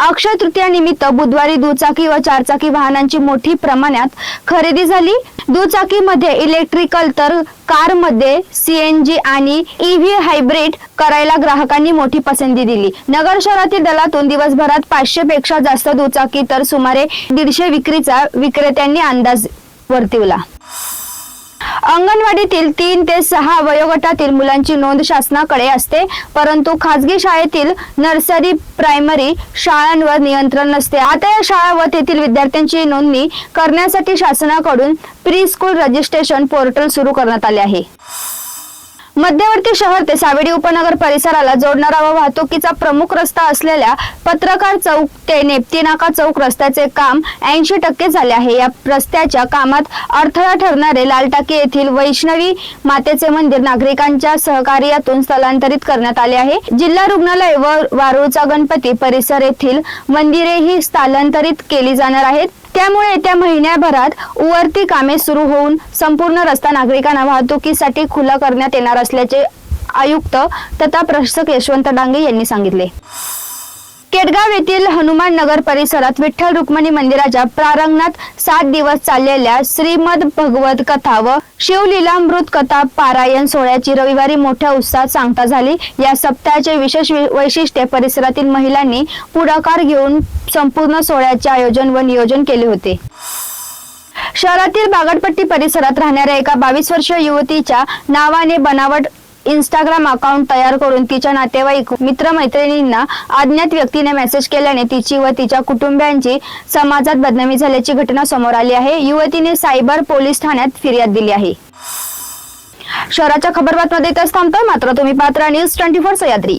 अक्षय तृतीयानिमित्त बुधवारी दुचाकी व चारचाकी वाहनांची मोठी प्रमाणात खरेदी झाली. दुचाकीमध्ये इलेक्ट्रिकल तर कारमध्ये सीएनजी आणि ईव्ही हायब्रिड करायला ग्राहकांनी मोठी पसंती दिली. नगर शहरातील दलातून दिवसभरात पाचशे पेक्षा जास्त दुचाकी तर सुमारे दीडशे विक्रीचा विक्रेत्यांनी अंदाज वर्तवला. अंगणवाडीतील तीन ते सहा वयोगटातील मुलांची नोंद शासनाकडे असते परंतु खासगी शाळेतील नर्सरी प्रायमरी शाळांवर नियंत्रण नसते. आता या शाळा व तेथील विद्यार्थ्यांची नोंदणी करण्यासाठी शासनाकडून प्री स्कूल रजिस्ट्रेशन पोर्टल सुरू करण्यात आले आहे. मध्यवर्ती शहर ते सावेडी उपनगर परिसराला जोडणारा व वाहतुकीचा प्रमुख रस्ता असलेल्या पत्रकार चौक ते नेप्ती नाका चौक रस्त्याचे काम ऐंशी टक्के झाले आहे. या रस्त्याच्या कामात अडथळा ठरणारे लालटाकी येथील वैष्णवी मातेचे मंदिर नागरिकांच्या सहकार्यातून स्थलांतरित करण्यात आले आहे. जिल्हा रुग्णालय व वारुळचा गणपती परिसर येथील मंदिरेही स्थलांतरित केली जाणार आहेत. त्यामुळे येत्या महिन्याभरात उवरती कामे सुरू होऊन संपूर्ण रस्ता नागरिकांना वाहतुकीसाठी खुला करण्यात येणार असल्याचे आयुक्त तथा प्रशासक यशवंत डांगे यांनी सांगितले. केडगाव येथील हनुमान नगर परिसरात विठ्ठल रुक्मिणी मंदिराच्या प्रारंगणात सात दिवस चाललेल्या श्रीमद भगवत कथा व शिवलीलामृत कथा पारायण सोहळ्याची रविवारी मोठ्या उत्साहात सांगता झाली. या सप्ताहाचे विशेष वैशिष्ट्य परिसरातील महिलांनी पुढाकार घेऊन संपूर्ण सोहळ्याचे आयोजन व नियोजन केले होते. शहरातील बागडपट्टी परिसरात राहणाऱ्या एका बावीस वर्षीय युवतीच्या नावाने बनावट इंस्टाग्राम अकाउंट तयार करून तिच्या नातेवाईक मित्रमैत्रिणींना अज्ञात व्यक्तीने मेसेज केल्याने तिची व तिच्या कुटुंबियांची समाजात बदनामी झाल्याची घटना समोर आली आहे. युवतीने सायबर पोलीस ठाण्यात फिर्याद दिली आहे. शहराच्या खबरबातमध्ये इथंच थांबतोय. मात्र तुम्ही पात्र न्यूज ट्वेंटी फोर सह्याद्री